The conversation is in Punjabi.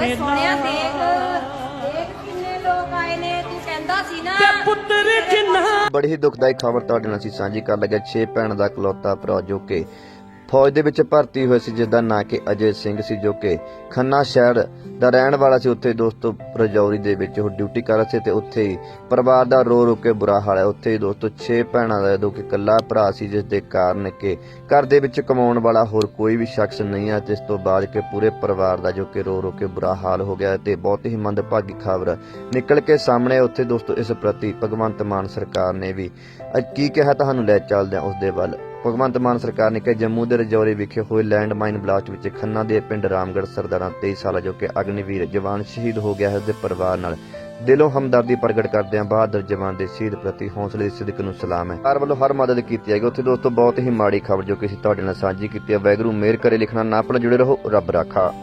ਓਏ ਸੋਹਣਿਆ ਦੇਖ ਦੇਖ ਕਿੰਨੇ ਲੋਕ ਆਏ ਨੇ ਤੂੰ ਕਹਿੰਦਾ ਸੀ ਨਾ। ਪੁੱਤਰ ਜਿੰਨਾ ਬੜੀ ਹੀ ਦੁਖਦਾਈ ਖਬਰ ਤੁਹਾਡੇ ਨਾਲ ਅਸੀਂ ਸਾਂਝੀ ਕਰ ਲੱਗੇ 6 ਭੈਣ ਦਾ ਇਕਲੌਤਾ ਭਰਾ ਜੋ ਕਿ ਫੌਜ ਦੇ ਵਿੱਚ ਭਰਤੀ ਹੋਏ ਸੀ ਜਿਸ ਦਾ ਨਾਂ ਕਿ ਅਜੇ ਸਿੰਘ ਸੀ, ਜੋ ਕਿ ਖੰਨਾ ਸ਼ਹਿਰ ਦਾ ਰਹਿਣ ਵਾਲਾ ਸੀ। ਉੱਥੇ ਦੋਸਤੋ ਰਜੌਰੀ ਦੇ ਵਿੱਚ ਉਹ ਡਿਊਟੀ ਕਰ ਰਿਹਾ ਸੀ ਤੇ ਉੱਥੇ ਹੀ ਪਰਿਵਾਰ ਦਾ ਰੋ ਰੋ ਕੇ ਬੁਰਾ ਹਾਲ ਹੈ। ਉੱਥੇ ਹੀ ਦੋਸਤੋ 6 ਭੈਣਾਂ ਦਾ ਜੋ ਕਿ ਇਕੱਲਾ ਭਰਾ ਸੀ, ਜਿਸ ਦੇ ਕਾਰਨ ਕਿ ਘਰ ਦੇ ਵਿੱਚ ਕਮਾਉਣ ਵਾਲਾ ਹੋਰ ਕੋਈ ਵੀ ਸ਼ਖਸ ਨਹੀਂ ਹੈ, ਜਿਸ ਤੋਂ ਬਾਅਦ ਕਿ ਪੂਰੇ ਪਰਿਵਾਰ ਦਾ ਜੋ ਕਿ ਰੋ ਰੋ ਕੇ ਬੁਰਾ ਹਾਲ ਹੋ ਗਿਆ ਤੇ ਬਹੁਤ ਹੀ ਮੰਦਭਾਗੀ ਖਬਰ ਨਿਕਲ ਕੇ ਸਾਹਮਣੇ ਉੱਥੇ ਦੋਸਤੋ ਇਸ ਪ੍ਰਤੀ ਭਗਵੰਤ ਮਾਨ ਸਰਕਾਰ ਨੇ ਵੀ ਕੀ ਕਿਹਾ, ਤੁਹਾਨੂੰ ਲੈ ਚੱਲਦੇ ਹਾਂ ਉਸ ਦੇ ਵੱਲ। ਭਗਵੰਤ ਮਾਨ ਸਰਕਾਰ ਨੇ ਕਿਹਾ ਜੰਮੂ ਦੇ ਰਜੌਰੀ ਵਿਖੇ ਹੋਏ ਲੈਂਡ ਮਾਈਨ ਬਲਾਸਟ ਵਿੱਚ ਖੰਨਾ ਦੇ ਪਿੰਡ ਰਾਮਗੜ੍ਹ ਸਰਦਾਰਾਂ 23 ਸਾਲਾ ਜੋ ਕਿ ਅਗਨੀਵੀਰ ਜਵਾਨ ਸ਼ਹੀਦ ਹੋ ਗਿਆ ਹੈ ਉਸ ਦੇ ਪਰਿਵਾਰ ਨਾਲ। ਦਿਲੋਂ ਹਮਦਰਦੀ ਪ੍ਰਗਟ ਕਰਦੇ ਹਾਂ ਬਹਾਦਰ ਜਵਾਨ ਦੇ ਸ਼ਹੀਦ ਪ੍ਰਤੀ ਹੌਸਲੇ ਦੀ ਸਿਦਕ ਨੂੰ ਸਲਾਮ ਹੈ। ਹਰ ਵੱਲੋਂ ਹਰ ਮਦਦ ਕੀਤੀ ਜਾਏਗੀ। ਉੱਥੇ ਦੋਸਤੋ, ਬਹੁਤ ਹੀ ਮਾੜੀ ਖਬਰ ਜੋ ਕਿ ਅਸੀਂ ਤੁਹਾਡੇ ਨਾਲ ਸਾਂਝੀ ਕੀਤੀ ਹੈ। ਵੈਗਰੂ ਮੇਰ ਕਰੇ, ਲਿਖਣਾ ਨਾ ਆਪਣਾ ਜੁੜੇ ਰਹੋ, ਰੱਬ ਰਾਖਾ।